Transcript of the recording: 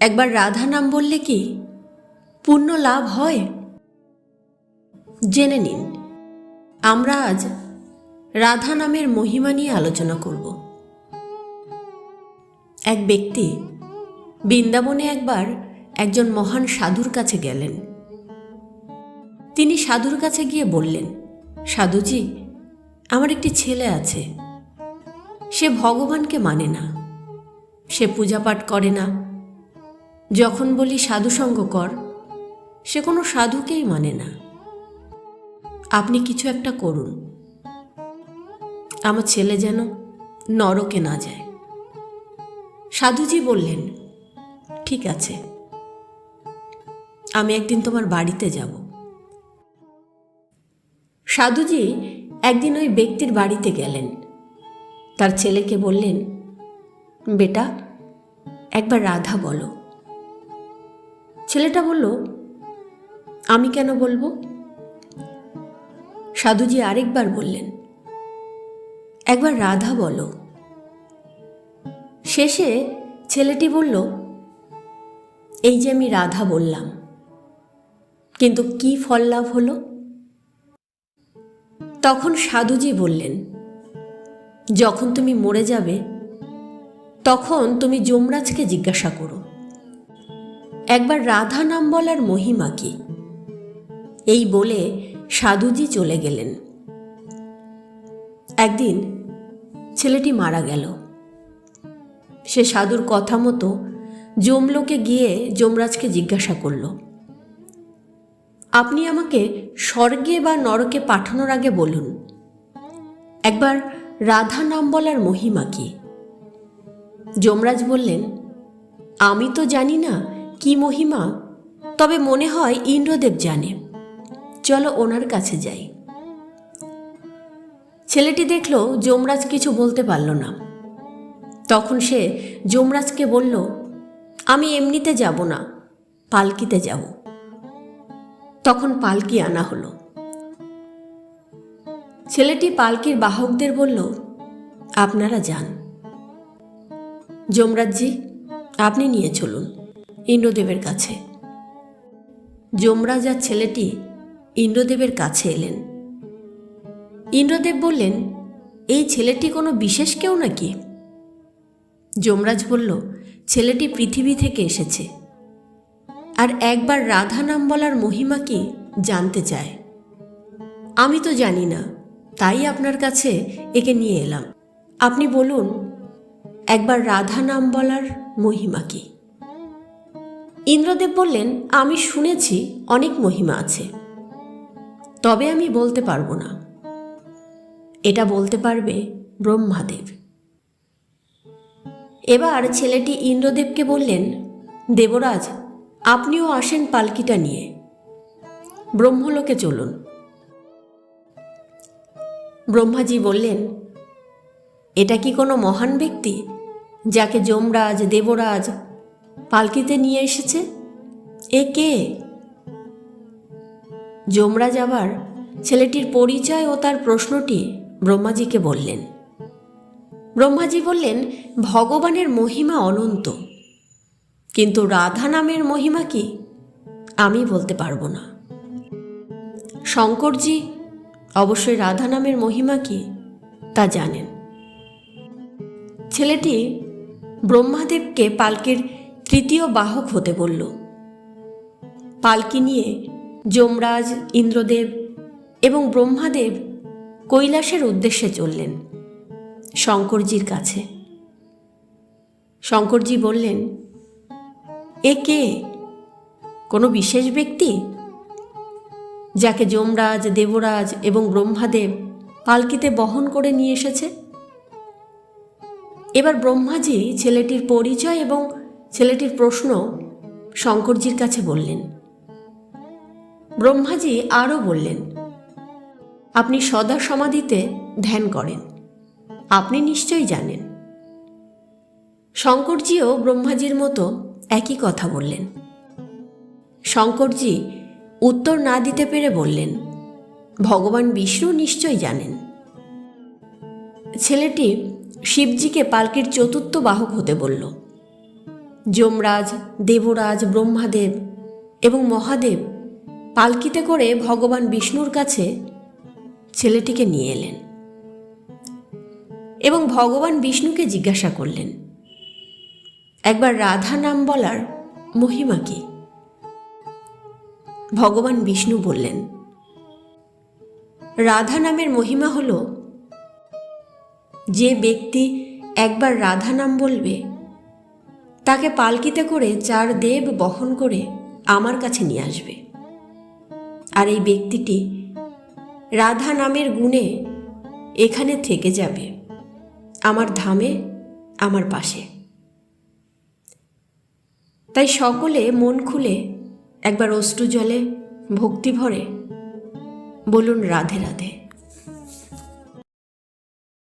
একবার রাধা নাম বললে কি পুণ্য লাভ হয়? জেনে নিন, আমরা আজ রাধা নামের মহিমা নিয়ে আলোচনা করব। এক ব্যক্তি বৃন্দাবনে একবার একজন মহান সাধুর কাছে গেলেন। তিনি সাধুর কাছে গিয়ে বললেন, সাধুজি, আমার একটি ছেলে আছে। সে ভগবানকে মানে না। সে পূজাপাঠ করে না। যখন বলি সাধুসঙ্গ কর, সে কোনো সাধুকেই মানে না। আপনি কিছু একটা করুন। আমার ছেলে যেন নরকে না যায়। সাধুজি বললেন, ঠিক আছে। আমি একদিন তোমার বাড়িতে যাব। সাধুজি একদিন ওই ব্যক্তির বাড়িতে গেলেন। তার ছেলেকে বললেন, বেটা, একবার রাধা বলো। ছেলেটা বলল, আমি কেন বলব? সাধুজি আরেকবার বললেন, একবার রাধা বলো। শেষে ছেলেটি বলল, এই যে আমি রাধা বললাম, কিন্তু কি ফল লাভ হলো? তখন সাধুজি বললেন, যখন তুমি মরে যাবে, তখন তুমি যমরাজকে জিজ্ঞাসা করো। একবার রাধা নাম বলার মহিমা কি? এই বলে সাধুজি চলে গেলেন। একদিন ছেলেটি মারা গেল। সে সাধুর কথা মতো যমলোকে গিয়ে যমরাজকে জিজ্ঞাসা করল, আপনি আমাকে স্বর্গে বা নরকে পাঠানোর আগে বলুন, একবার রাধা নাম বলার মহিমা কি? যমরাজ বললেন, আমি তো জানি না কি মহিমা? তবে মনে হয় ইন্দ্রদেব জানে। চলো ওনার কাছে যাই। ছেলেটি দেখল যমরাজ কিছু বলতে পারল না। তখন সে যমরাজকে বলল, আমি এমনিতে যাব না, পালকিতে যাব। তখন পালকি আনা হলো। ছেলেটি পালকির বাহকদের বলল, আপনারা যান। যমরাজজি, আপনি নিয়ে চলুন। ইন্দ্রদেবের কাছে। যমরাজ আর ছেলেটি ইন্দ্রদেবের কাছে এলেন। ইন্দ্রদেব বললেন, এই ছেলেটি কোনো বিশেষ কেউ নাকি? যমরাজ বলল, ছেলেটি পৃথিবী থেকে এসেছে। আর একবার রাধা নাম বলার মহিমা কি জানতে চায়? আমি তো জানি না, তাই আপনার কাছে একে নিয়ে এলাম। আপনি বলুন, একবার রাধা নাম বলার মহিমা কি? ইন্দ্রদেব বললেন, আমি শুনেছি অনেক মহিমা আছে। তবে আমি বলতে পারব না। এটা বলতে পারবে ব্রহ্মাদেব। এবার ছেলেটি ইন্দ্রদেবকে বললেন, দেবরাজ, আপনিও আসেন পালকিটা নিয়ে। ব্রহ্মলোকে চলুন। ব্রহ্মাজি বললেন, এটা কি কোনো মহান ব্যক্তি, যাকে যমরাজ, দেবরাজ পালকিতে নিয়ে এসেছে? এ কে? যমরাজ আবার ছেলেটির পরিচয় ও তার প্রশ্নটি ব্রহ্মাজিকে বললেন। ব্রহ্মাজি বললেন, ভগবানের মহিমা অনন্ত। কিন্তু রাধা নামের মহিমা কি? আমি বলতে পারব না। শঙ্করজি, অবশ্যই রাধা নামের মহিমা কি তা জানেন। ছেলেটি ব্রহ্মাদেবকে পালকির তৃতীয় বাহক হতে বলল। পালকি নিয়ে যমরাজ, ইন্দ্রদেব এবং ব্রহ্মাদেব কৈলাসের উদ্দেশ্যে চললেন শঙ্করজির কাছে। শঙ্করজি বললেন, এ কে? কোনো বিশেষ ব্যক্তি? যাকে যমরাজ, দেবরাজ এবং ব্রহ্মাদেব পালকিতে বহন করে নিয়ে এসেছে। এবার ব্রহ্মাজি ছেলেটির পরিচয় এবং ছেলেটির প্রশ্ন শঙ্করজির কাছে বললেন। ব্রহ্মাজি আরও বললেন, আপনি সদা সমাধিতে ধ্যান করেন। আপনি নিশ্চয়ই জানেন। শঙ্করজিও ব্রহ্মাজির মতো একই কথা বললেন। শঙ্করজি উত্তর না দিতে পেরে বললেন, ভগবান বিষ্ণু নিশ্চয়ই জানেন। ছেলেটি শিবজিকে পালকির চতুর্থ বাহক হতে বলল। যমরাজ, দেবরাজ, ব্রহ্মাদেব এবং মহাদেব পালকিতে করে ভগবান বিষ্ণুর কাছে ছেলেটিকে নিয়ে এলেন এবং ভগবান বিষ্ণুকে জিজ্ঞাসা করলেন, একবার রাধা নাম বলার মহিমা কি? ভগবান বিষ্ণু বললেন, রাধা নামের মহিমা হল, যে ব্যক্তি একবার রাধা নাম বলবে তাকে পালকিতে করে চার দেব বহন করে আমার কাছে নিয়ে আসবে। আর এই ব্যক্তিটি রাধা নামের গুণে এখানে থেকে যাবে, আমার ধামে, আমার পাশে। তাই সকলে মন খুলে একবার অষ্টু জলে ভক্তি ভরে বলুন রাধে রাধে।